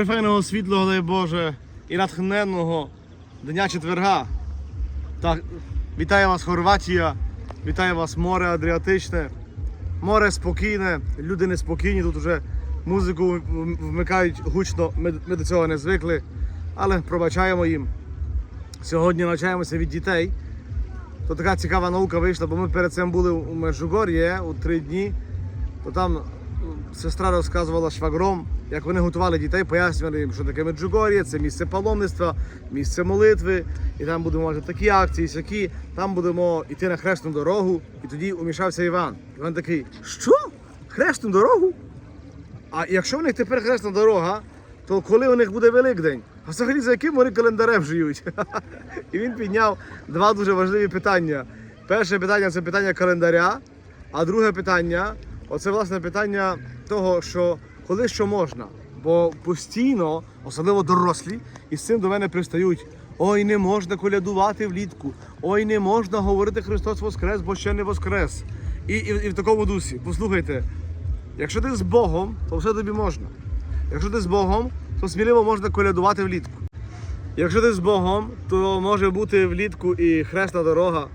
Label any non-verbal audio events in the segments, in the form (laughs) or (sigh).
Прифайного світлого, дай Боже, і натхненного Дня четверга. Так, вітаю вас, Хорватія, вітаю вас море Адріатичне. Море спокійне, люди неспокійні, тут вже музику вмикають гучно, ми, ми до цього не звикли, але пробачаємо їм. Сьогодні навчаємося від дітей. То така цікава наука вийшла, бо ми перед цим були у Межугор'ї у три дні. То там сестра розказувала швагром, як вони готували дітей, пояснювали їм, що таке Меджугор'я, це місце паломництва, місце молитви, і там будемо мати такі акції, сякі, там будемо йти на хресну дорогу. І тоді умішався Іван. Іван такий, що? Хресну дорогу? А якщо в них тепер хресна дорога, то коли у них буде Великдень? А взагалі за яким вони календарем живуть? (laughs) І він підняв два дуже важливі питання. Перше питання це питання календаря, а друге питання оце власне питання того, що коли що можна. Бо постійно, особливо дорослі, із цим до мене пристають. Ой, не можна колядувати влітку. Ой, не можна говорити Христос Воскрес, бо ще не Воскрес. І, і, і в такому дусі. Послухайте, Якщо ти з Богом, то все тобі можна. Якщо ти з Богом, то сміливо можна колядувати влітку. Якщо ти з Богом, то може бути влітку і хресна дорога,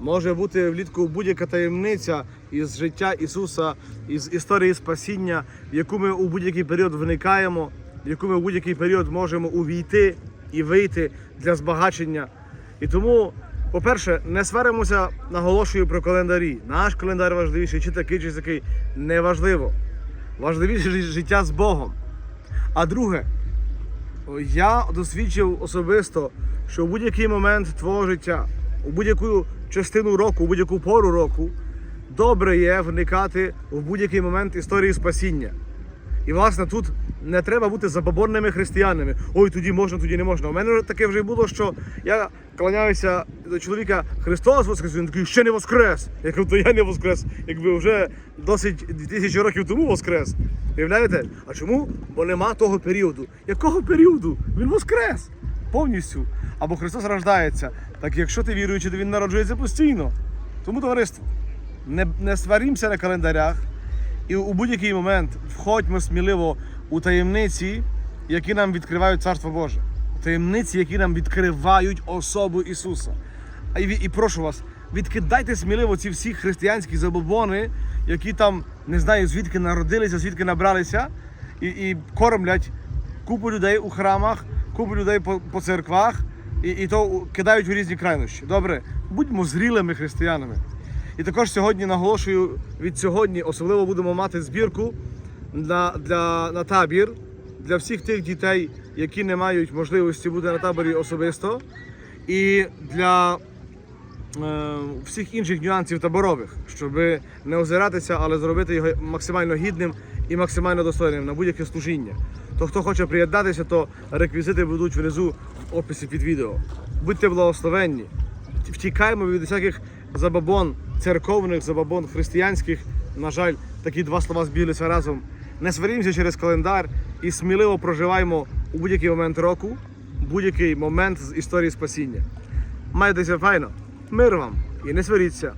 може бути влітку будь-яка таємниця із життя Ісуса, із історії спасіння, в яку ми у будь-який період вникаємо, в яку ми у будь-який період можемо увійти і вийти для збагачення. І тому, по-перше, не сваримося, наголошую про календарі. Наш календар важливіший, чи такий, чи такий. Неважливо. Важливіше життя з Богом. А друге, я досвідчив особисто, що в будь-який момент твого життя, у будь-яку частину року, у будь-яку пору року, добре є вникати в будь-який момент історії спасіння. І власне тут не треба бути забабонними християнами. Ой, тоді можна, тоді не можна. У мене таке вже було, що я кланяюся до чоловіка Христос Воскрес, він такий ще не воскрес. Я кажу, то я не воскрес, якби вже досить 2000 років тому воскрес. Уявляєте? А чому? Бо нема того періоду. Якого періоду? Він воскрес повністю. Або Христос рождається. Так якщо ти віруючий, то він народжується постійно. Тому товариство, не, не сварімося на календарях. І у будь-який момент входьмо сміливо у таємниці, які нам відкривають Царство Боже. Таємниці, які нам відкривають особу Ісуса. І, і прошу вас, відкидайте сміливо ці всі християнські забобони, які там не знаю звідки народилися, звідки набралися, і, і кормлять купу людей у храмах, купу людей по, по церквах, і, і то кидають у різні крайнощі. Добре, будьмо зрілими християнами. І також сьогодні наголошую від сьогодні особливо будемо мати збірку на, для, на табір для всіх тих дітей, які не мають можливості бути на таборі особисто, і для всіх інших нюансів таборових, щоб не озиратися, але зробити його максимально гідним і максимально достойним на будь-яке служіння. То хто хоче приєднатися, то реквізити будуть внизу в описі під відео. Будьте благословенні, втікаємо від усяких забабон церковних, забабон християнських. На жаль, такі два слова збіглися разом. Не сварімося через календар і сміливо проживаємо у будь-який момент року, будь-який момент з історії спасіння. Майтеся файно, мир вам і не сваріться.